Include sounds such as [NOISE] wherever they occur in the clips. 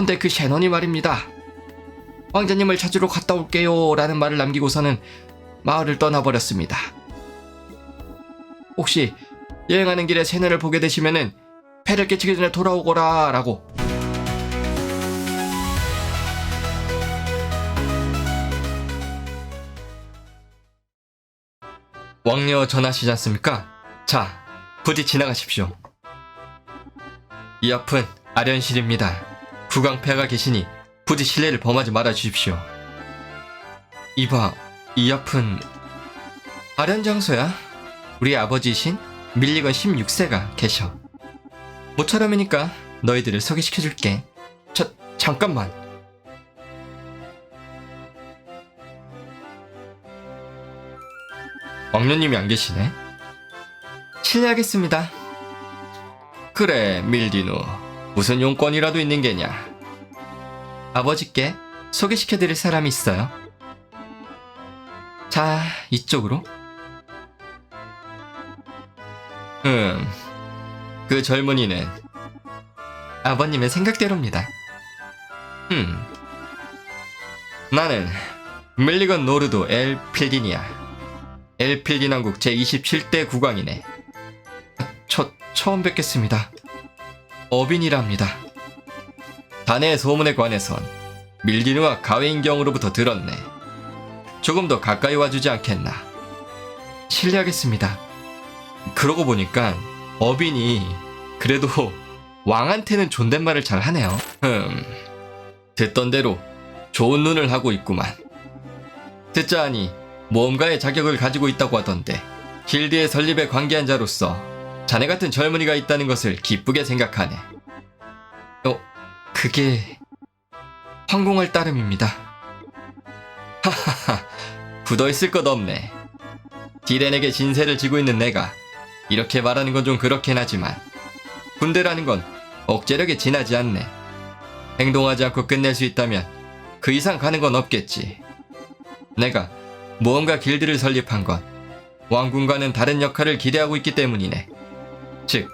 근데 그 셰넌이 말입니다. 왕자님을 찾으러 갔다 올게요 라는 말을 남기고서는 마을을 떠나버렸습니다. 혹시 여행하는 길에 셰넌을 보게 되시면은 패를 깨치기 전에 돌아오거라 라고 왕녀 전하시지 않습니까? 자, 부디 지나가십시오. 이 앞은 아련실입니다. 국왕폐하가 계시니 부디 실례를 범하지 말아 주십시오. 이봐, 이 앞은 아련 장소야. 우리 아버지이신 밀리건 16세가 계셔. 모처럼이니까 너희들을 소개시켜 줄게. 저, 잠깐만. 왕녀님이 안 계시네. 실례하겠습니다. 그래, 밀디누. 무슨 용건이라도 있는 게냐? 아버지께 소개시켜드릴 사람이 있어요. 자, 이쪽으로. 음, 그 젊은이는 아버님의 생각대로입니다. 음, 나는 밀리건 노르도 엘 필딘이야. 엘필딘 왕국 제27대 국왕이네. 저 처음 뵙겠습니다. 어빈이랍니다. 자네의 소문에 관해선 밀디누와 가웨인경으로부터 들었네. 조금 더 가까이 와주지 않겠나? 실례하겠습니다. 그러고 보니까 어빈이 그래도 왕한테는 존댓말을 잘 하네요. 흠, 듣던 대로 좋은 눈을 하고 있구만. 듣자 하니 모험가의 자격을 가지고 있다고 하던데 길드의 설립에 관계한 자로서 자네 같은 젊은이가 있다는 것을 기쁘게 생각하네. 어, 그게 황공할 따름입니다. 하하하, 굳어있을 것 없네. 디렌에게 진세를 지고 있는 내가 이렇게 말하는 건 좀 그렇긴 하지만 군대라는 건 억제력에 지나지 않네. 행동하지 않고 끝낼 수 있다면 그 이상 가는 건 없겠지. 내가 무언가 길드를 설립한 건 왕군과는 다른 역할을 기대하고 있기 때문이네. 즉,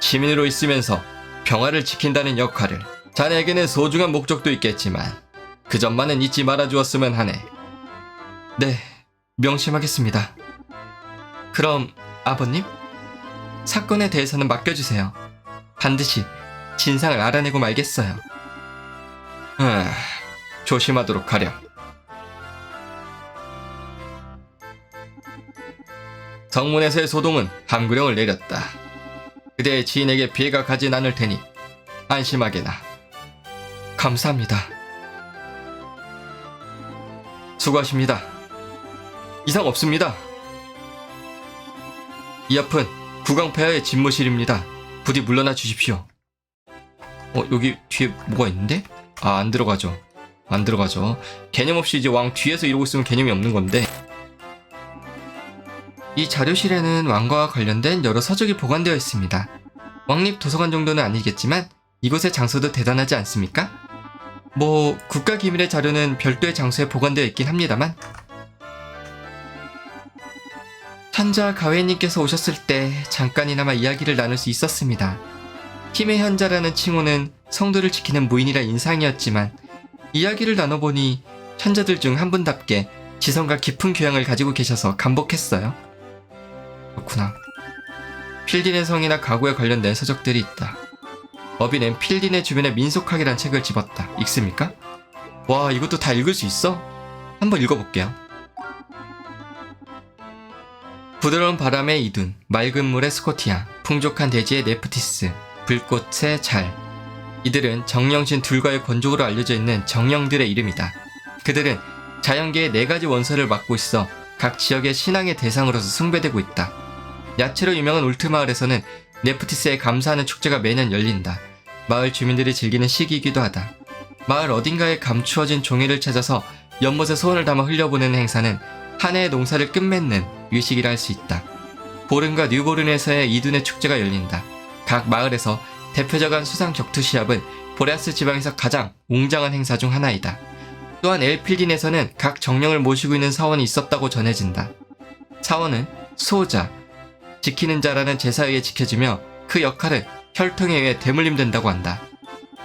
시민으로 있으면서 평화를 지킨다는 역할을 자네에게는 소중한 목적도 있겠지만 그 점만은 잊지 말아 주었으면 하네. 네, 명심하겠습니다. 그럼 아버님? 사건에 대해서는 맡겨주세요. 반드시 진상을 알아내고 말겠어요. 아, 조심하도록 하렴. 성문에서의 소동은 함구령을 내렸다. 그대의 지인에게 피해가 가진 않을 테니 안심하게나. 감사합니다. 수고하십니다. 이상 없습니다. 이 앞은 국왕폐하의 집무실입니다. 부디 물러나 주십시오. 어, 여기 뒤에 뭐가 있는데? 아, 안 들어가죠. 안 들어가죠. 개념 없이 이제 왕 뒤에서 이러고 있으면 개념이 없는 건데. 이 자료실에는 왕과와 관련된 여러 서적이 보관되어 있습니다. 왕립 도서관 정도는 아니겠지만 이곳의 장소도 대단하지 않습니까? 뭐 국가 기밀의 자료는 별도의 장소에 보관되어 있긴 합니다만 현자 가웨님께서 오셨을 때 잠깐이나마 이야기를 나눌 수 있었습니다. 힘의 현자라는 칭호는 성도를 지키는 무인이라 인상이었지만 이야기를 나눠보니 현자들 중 한 분답게 지성과 깊은 교양을 가지고 계셔서 감복했어요. 그렇구나. 필딘의 성이나 가구에 관련된 서적들이 있다. 어빈은 필딘의 주변에 민속학이란 책을 집었다. 읽습니까? 와, 이것도 다 읽을 수 있어? 한번 읽어볼게요. 부드러운 바람의 이둔, 맑은 물의 스코티아, 풍족한 대지의 네프티스, 불꽃의 잘. 이들은 정령신 둘과의 권족으로 알려져 있는 정령들의 이름이다. 그들은 자연계의 네 가지 원소를 맡고 있어 각 지역의 신앙의 대상으로서 숭배되고 있다. 야채로 유명한 울트마을에서는 네프티스에 감사하는 축제가 매년 열린다. 마을 주민들이 즐기는 시기이기도 하다. 마을 어딘가에 감추어진 종이를 찾아서 연못에 소원을 담아 흘려보내는 행사는 한 해의 농사를 끝맺는 유식이라 할 수 있다. 보른과 뉴보른에서의 이둔의 축제가 열린다. 각 마을에서 대표적인 수상 격투 시합은 보레아스 지방에서 가장 웅장한 행사 중 하나이다. 또한 엘필딘에서는 각 정령을 모시고 있는 사원이 있었다고 전해진다. 사원은 소자, 지키는 자라는 제사에 의해 지켜지며 그 역할은 혈통에 의해 대물림된다고 한다.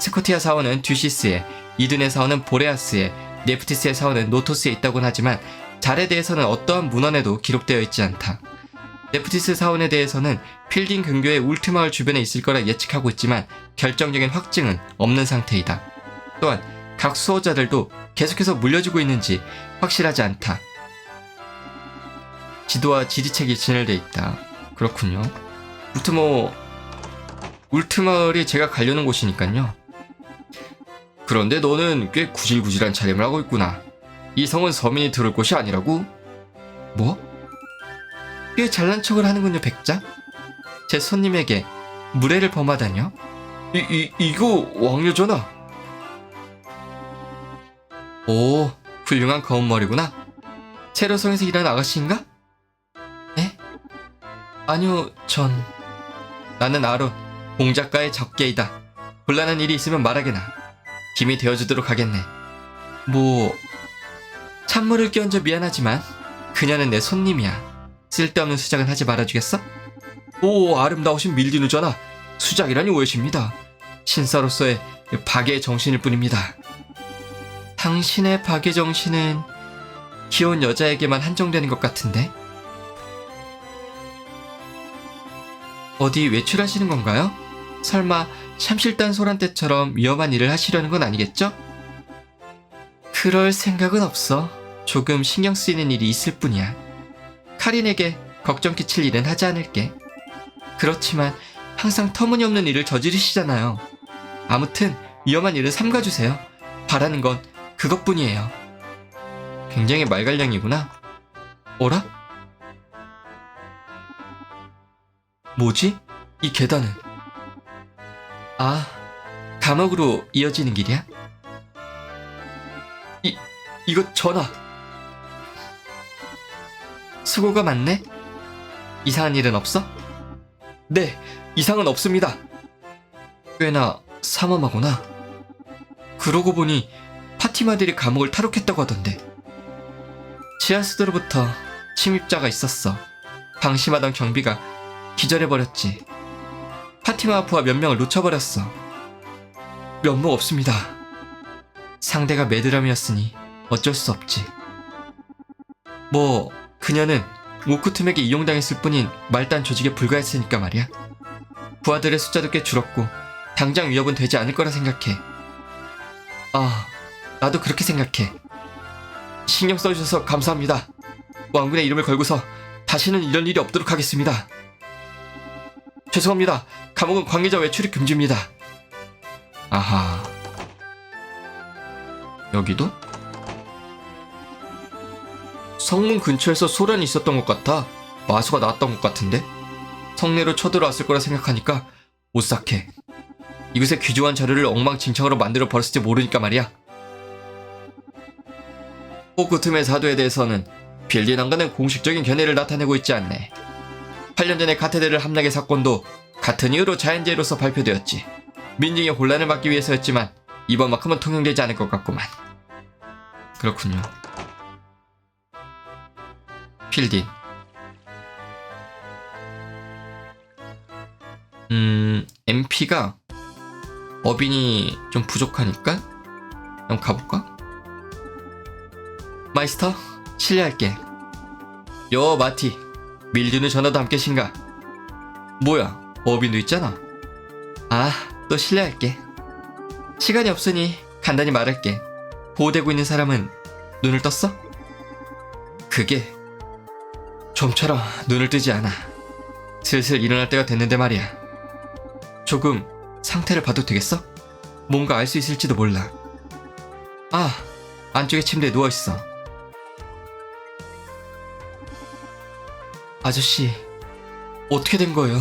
스코티아 사원은 듀시스에, 이둔의 사원은 보레아스에, 네프티스의 사원은 노토스에 있다곤 하지만 잘에 대해서는 어떠한 문헌에도 기록되어 있지 않다. 네프티스 사원에 대해서는 필딩 근교의 울트마을 주변에 있을 거라 예측하고 있지만 결정적인 확증은 없는 상태이다. 또한 각 수호자들도 계속해서 물려주고 있는지 확실하지 않다. 지도와 지리책이 진열돼 있다. 그렇군요. 아무튼 뭐 울트마을이 제가 가려는 곳이니까요. 그런데 너는 꽤 구질구질한 차림을 하고 있구나. 이 성은 서민이 들을 곳이 아니라고? 뭐? 꽤 잘난 척을 하는군요, 백장. 제 손님에게 무례를 범하다뇨? 이, 이, 이거 왕녀잖아. 오, 훌륭한 검은머리구나. 세로성에서 일하는 아가씨인가? 에? 아니요, 전... 나는 아론, 공작가의 적게이다. 곤란한 일이 있으면 말하게나. 힘이 되어주도록 하겠네. 뭐... 찬물을 끼얹어 미안하지만 그녀는 내 손님이야. 쓸데없는 수작은 하지 말아주겠어? 오, 아름다우신 밀디누잖아. 수작이라니 오해십니다. 신사로서의 박의 정신일 뿐입니다. 당신의 박의 정신은 귀여운 여자에게만 한정되는 것 같은데? 어디 외출하시는 건가요? 설마 샴실단 소란 때처럼 위험한 일을 하시려는 건 아니겠죠? 그럴 생각은 없어. 조금 신경 쓰이는 일이 있을 뿐이야. 카린에게 걱정 끼칠 일은 하지 않을게. 그렇지만 항상 터무니없는 일을 저지르시잖아요. 아무튼 위험한 일은 삼가주세요. 바라는 건 그것뿐이에요. 굉장히 말갈량이구나. 어라? 뭐지? 이 계단은? 아, 감옥으로 이어지는 길이야? 이, 이거 전화! 수고가 많네? 이상한 일은 없어? 네, 이상은 없습니다. 꽤나 삼엄하구나. 그러고 보니 파티마들이 감옥을 탈옥했다고 하던데. 지하수도로부터 침입자가 있었어. 방심하던 경비가 기절해버렸지. 파티마 아프와 몇 명을 놓쳐버렸어. 면목 없습니다. 상대가 매드람이었으니 어쩔 수 없지. 뭐, 그녀는 오크툼에게 이용당했을 뿐인 말단 조직에 불과했으니까 말이야. 부하들의 숫자도 꽤 줄었고 당장 위협은 되지 않을 거라 생각해. 아, 나도 그렇게 생각해. 신경 써주셔서 감사합니다. 왕군의 이름을 걸고서 다시는 이런 일이 없도록 하겠습니다. 죄송합니다. 감옥은 관계자 외출이 금지입니다. 아하. 여기도? 성문 근처에서 소란이 있었던 것 같아. 마수가 나왔던 것 같은데? 성내로 쳐들어왔을 거라 생각하니까 오싹해. 이곳에 귀중한 자료를 엉망진창으로 만들어 버렸을지 모르니까 말이야. 호크툼의 사도에 대해서는 빌린 안가는 공식적인 견해를 나타내고 있지 않네. 8년 전에 카테드를 함락의 사건도 같은 이유로 자연재해로서 발표되었지. 민중의 혼란을 막기 위해서였지만 이번만큼은 통용되지 않을 것 같구만. 그렇군요. 필딘. 음, MP가 어빈이 좀 부족하니까 한번 가볼까? 마이스터, 실례할게. 여, 마티. 밀드는 전화도 함께신가? 뭐야, 어빈도 있잖아. 아, 또 실례할게. 시간이 없으니 간단히 말할게. 보호되고 있는 사람은 눈을 떴어? 그게 좀처럼 눈을 뜨지 않아. 슬슬 일어날 때가 됐는데 말이야. 조금 상태를 봐도 되겠어? 뭔가 알 수 있을지도 몰라. 아, 안쪽에 침대에 누워있어. 아저씨, 어떻게 된 거예요?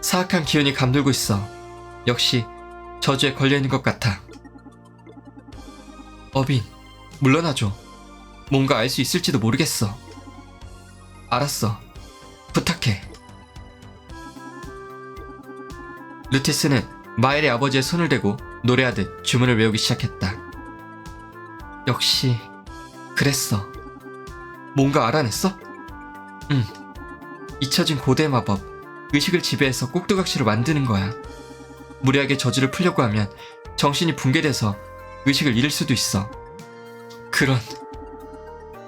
사악한 기운이 감돌고 있어. 역시 저주에 걸려있는 것 같아. 어빈, 물러나줘. 뭔가 알 수 있을지도 모르겠어. 알았어. 부탁해. 루티스는 마엘의 아버지의 손을 대고 노래하듯 주문을 외우기 시작했다. 역시 그랬어. 뭔가 알아냈어? 응. 잊혀진 고대 마법, 의식을 지배해서 꼭두각시로 만드는 거야. 무리하게 저주를 풀려고 하면 정신이 붕괴돼서 의식을 잃을 수도 있어. 그런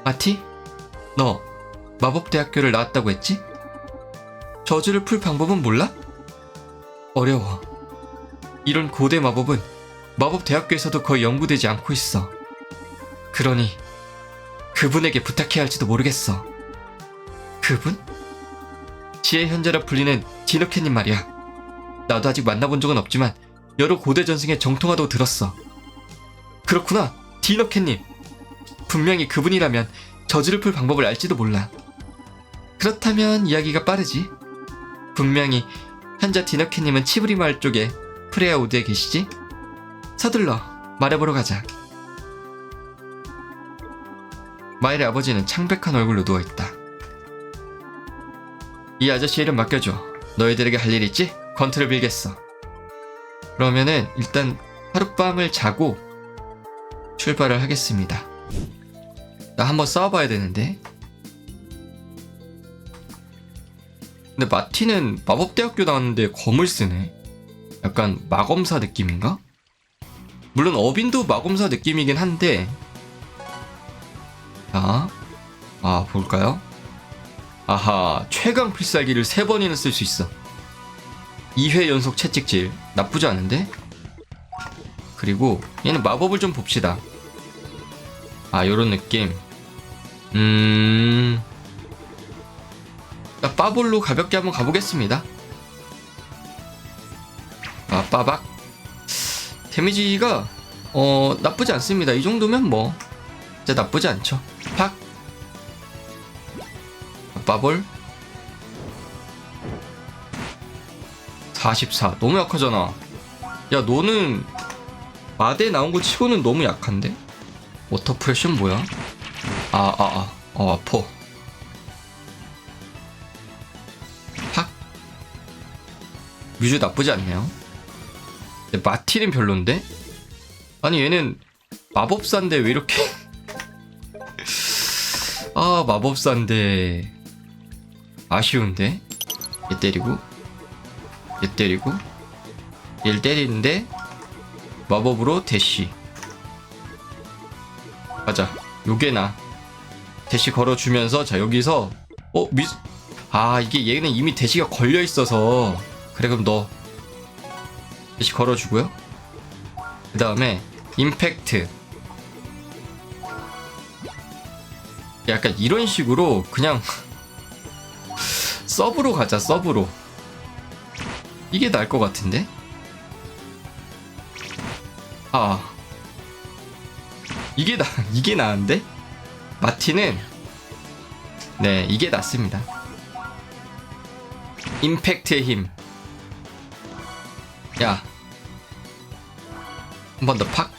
마티? 너 마법대학교를 나왔다고 했지? 저주를 풀 방법은 몰라? 어려워. 이런 고대 마법은 마법대학교에서도 거의 연구되지 않고 있어. 그러니 그분에게 부탁해야 할지도 모르겠어. 그분? 지혜 현자라 불리는 디너캣님 말이야. 나도 아직 만나본 적은 없지만 여러 고대 전승에 정통하다고 들었어. 그렇구나, 디너캣님. 분명히 그분이라면 저주를 풀 방법을 알지도 몰라. 그렇다면 이야기가 빠르지. 분명히 현자 디너캣님은 치브리 마을 쪽에 프레아 우드에 계시지? 서둘러 말해보러 가자. 마일의 아버지는 창백한 얼굴로 누워있다. 이 아저씨 이름 맡겨줘. 너희들에게 할 일 있지? 건투를 빌겠어. 그러면은 일단 하룻밤을 자고 출발을 하겠습니다. 나 한번 싸워봐야 되는데. 근데 마티는 마법대학교 나왔는데 검을 쓰네. 약간 마검사 느낌인가? 물론 어빈도 마검사 느낌이긴 한데. 자, 아 볼까요? 아하, 최강 필살기를 세 번이나 쓸 수 있어. 2회 연속 채찍질 나쁘지 않은데? 그리고 얘는 마법을 좀 봅시다. 아, 요런 느낌. 음. 자, 빠볼로 가볍게 한번 가보겠습니다. 아, 빠박. 데미지가, 어, 나쁘지 않습니다. 이 정도면 뭐, 진짜 나쁘지 않죠. 팍. 빠볼. 44. 너무 약하잖아. 야, 너는 마대 나온 거 치고는 너무 약한데? 워터 프레쉬는 뭐야? 아, 아, 아. 어, 아파. 팍. 뮤즈 나쁘지 않네요. 마티는 별론데? 아니, 얘는 마법사인데 왜 이렇게. [LAUGHS] 아, 마법사인데. 아쉬운데? 얘 때리고. 얘 때리고. 얘를 때리는데. 마법으로 대시. 맞아. 요게 나. 대시 걸어주면서, 자, 여기서. 어, 미, 아, 이게 얘는 이미 대시가 걸려 있어서. 그래, 그럼 너. 대시 걸어주고요. 그 다음에, 임팩트. 약간 이런 식으로 그냥 [LAUGHS] 서브로 가자 서브로. 이게 나을 것 같은데? 아. 이게 나 [LAUGHS] 이게 나은데? 마티는 네 이게 낫습니다. 임팩트의 힘 야. 한 번 더 팍.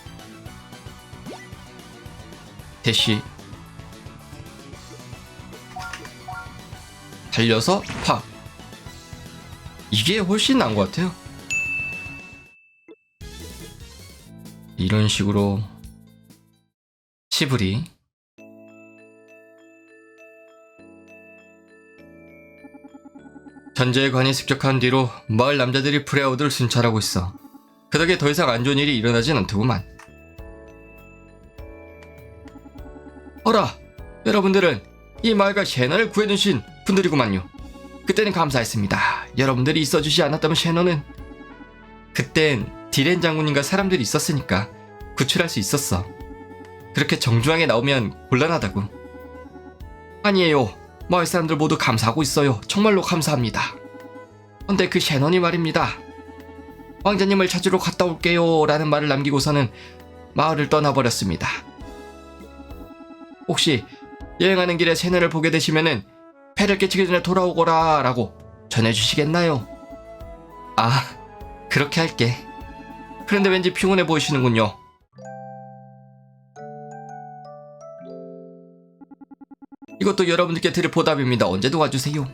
대시 달려서 팍 이게 훨씬 나은 것 같아요. 이런 식으로 치브리. 전제의 관이 습격한 뒤로 마을 남자들이 프레아우드를 순찰하고 있어. 그 덕에 더 이상 안 좋은 일이 일어나진 않더구만. 어라 여러분들은 이 마을과 셰너를 구해주신 분들이구만요. 그때는 감사했습니다. 여러분들이 있어주지 않았다면 셰너는 그땐 디렌 장군님과 사람들이 있었으니까 구출할 수 있었어. 그렇게 정중하게 나오면 곤란하다고. 아니에요. 마을 사람들 모두 감사하고 있어요. 정말로 감사합니다. 근데 그 셰넌이 말입니다. 왕자님을 찾으러 갔다 올게요. 라는 말을 남기고서는 마을을 떠나버렸습니다. 혹시 여행하는 길에 셰넌을 보게 되시면은 패를 깨치기 전에 돌아오거라 라고 전해주시겠나요? 아, 그렇게 할게. 그런데 왠지 피곤해 보이시는군요. 이것도 여러분들께 드릴 보답입니다. 언제도 와주세요.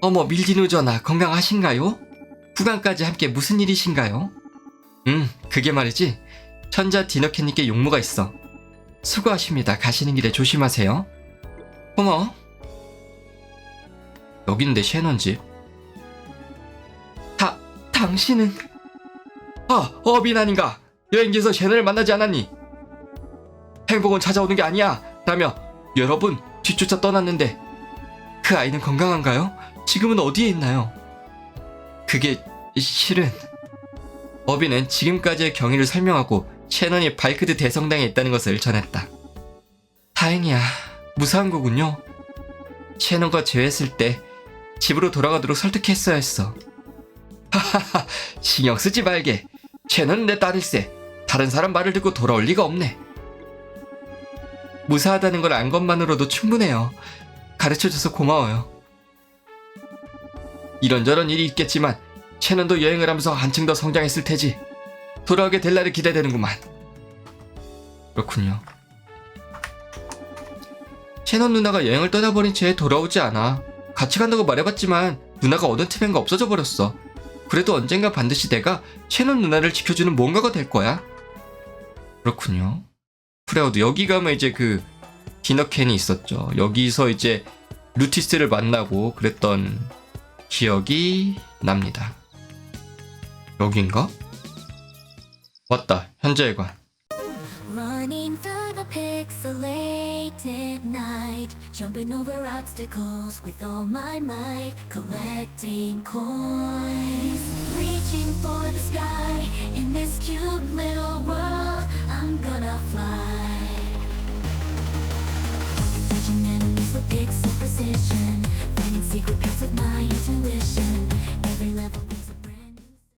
어머, 밀진우 전하, 건강하신가요? 부관까지 함께 무슨 일이신가요? 음, 그게 말이지. 천자 디너캣님께 용무가 있어. 수고하십니다. 가시는 길에 조심하세요. 고마워. 여긴데 셰넌 집. 다, 다 당신은 아 어빈 아닌가 여행지에서 쟤네를 만나지 않았니 행복은 찾아오는 게 아니야 라며 여러 분 뒤쫓아 떠났는데 그 아이는 건강한가요? 지금은 어디에 있나요? 그게 실은 어빈은 지금까지의 경위를 설명하고 셰넌이 발크드 대성당에 있다는 것을 전했다. 다행이야. 무사한 거군요. 셰넌과 재회했을 때 집으로 돌아가도록 설득했어야 했어. 하하하, 신경 쓰지 말게. 셰넌은 내 딸일세. 다른 사람 말을 듣고 돌아올 리가 없네. 무사하다는 걸 안 것만으로도 충분해요. 가르쳐줘서 고마워요. 이런저런 일이 있겠지만 셰넌도 여행을 하면서 한층 더 성장했을 테지. 돌아오게 될 날이 기대되는구만. 그렇군요. 셰넌 누나가 여행을 떠나버린 채 돌아오지 않아. 같이 간다고 말해봤지만 누나가 어느 틈엔가 없어져 버렸어. 그래도 언젠가 반드시 내가 셰넌 누나를 지켜주는 뭔가가 될 거야. 그렇군요. 프레어도 여기 가면 이제 그 디너캔이 있었죠. 여기서 이제 루티스를 만나고 그랬던 기억이 납니다. 여긴가? 맞다. 현재관. Running through the pixelated night, Jumping over obstacles with all my might, collecting coins. Reaching for the sky in this cute little world, I'm gonna fly. Touching enemies with pixel precision, finding secret parts of my intuition. Every level.